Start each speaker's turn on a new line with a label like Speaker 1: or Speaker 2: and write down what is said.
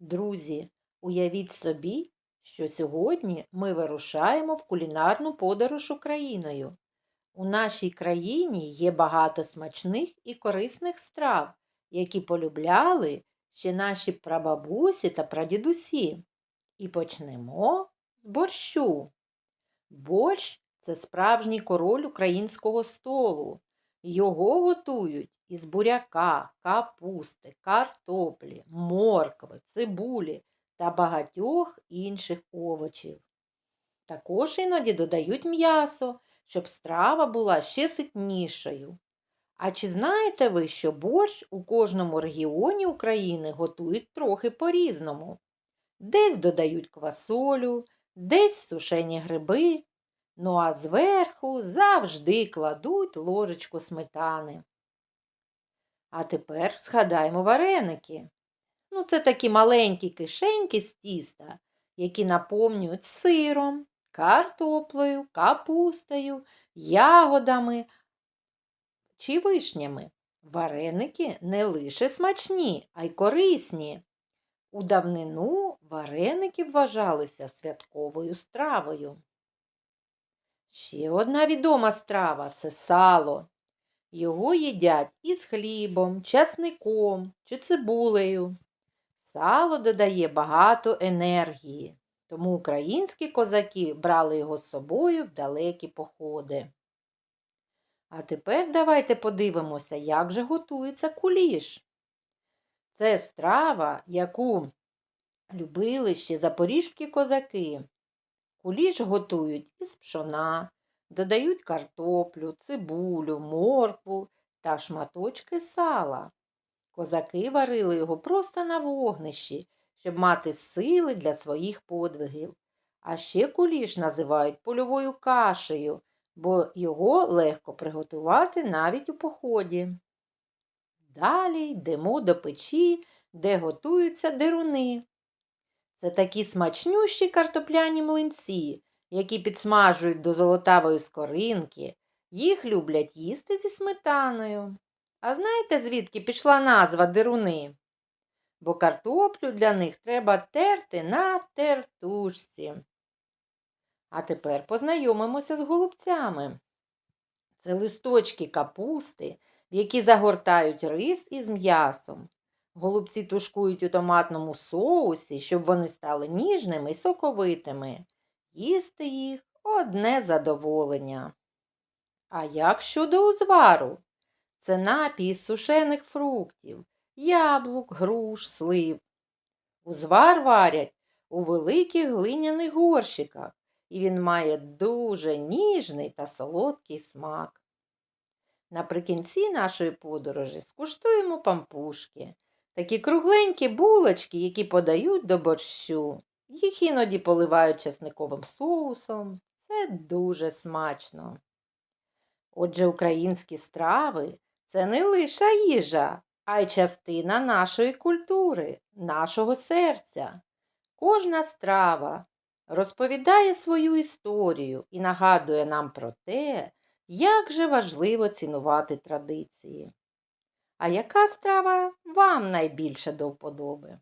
Speaker 1: Друзі, уявіть собі, що сьогодні ми вирушаємо в кулінарну подорож Україною. У нашій країні є багато смачних і корисних страв, які полюбляли ще наші прабабусі та прадідусі. І почнемо з борщу. Борщ це справжній король українського столу. Його готують із буряка, капусти, картоплі, моркви, цибулі та багатьох інших овочів. Також іноді додають м'ясо, щоб страва була ще ситнішою. А чи знаєте ви, що борщ у кожному регіоні України готують трохи по-різному? Десь додають квасолю, десь сушені гриби, ну а зверху завжди кладуть ложечку сметани. А тепер згадаємо вареники. Ну, це такі маленькі кишеньки з тіста, які наповнюють сиром, картоплею, капустою, ягодами чи вишнями. Вареники не лише смачні, а й корисні. У давнину вареники вважалися святковою стравою. Ще одна відома страва це сало. Його їдять із хлібом, часником чи цибулею. Сало додає багато енергії, тому українські козаки брали його з собою в далекі походи. А тепер давайте подивимося, як же готується куліш. Це страва, яку любили ще запорізькі козаки. Куліш готують із пшона, додають картоплю, цибулю, моркву та шматочки сала. Козаки варили його просто на вогнищі, щоб мати сили для своїх подвигів. А ще куліш називають польовою кашею, бо його легко приготувати навіть у поході. Далі йдемо до печі, де готуються деруни. Це такі смачнющі картопляні млинці, які підсмажують до золотавої скоринки. Їх люблять їсти зі сметаною. А знаєте, звідки пішла назва деруни? Бо картоплю для них треба терти на тертушці. А тепер познайомимося з голубцями. Це листочки капусти, в які загортають рис із м'ясом. Голубці тушкують у томатному соусі, щоб вони стали ніжними і соковитими. Їсти їх одне задоволення. А як щодо узвару? Це напій з сушених фруктів, яблук, груш, слив. Узвар варять у великих глиняних горщиках, і він має дуже ніжний та солодкий смак. Наприкінці нашої подорожі скуштуємо пампушки, такі кругленькі булочки, які подають до борщу. Їх іноді поливають чесниковим соусом. Це дуже смачно. Отже, українські страви це не лише їжа, а й частина нашої культури, нашого серця. Кожна страва розповідає свою історію і нагадує нам про те, як же важливо цінувати традиції. А яка страва вам найбільше до вподоби?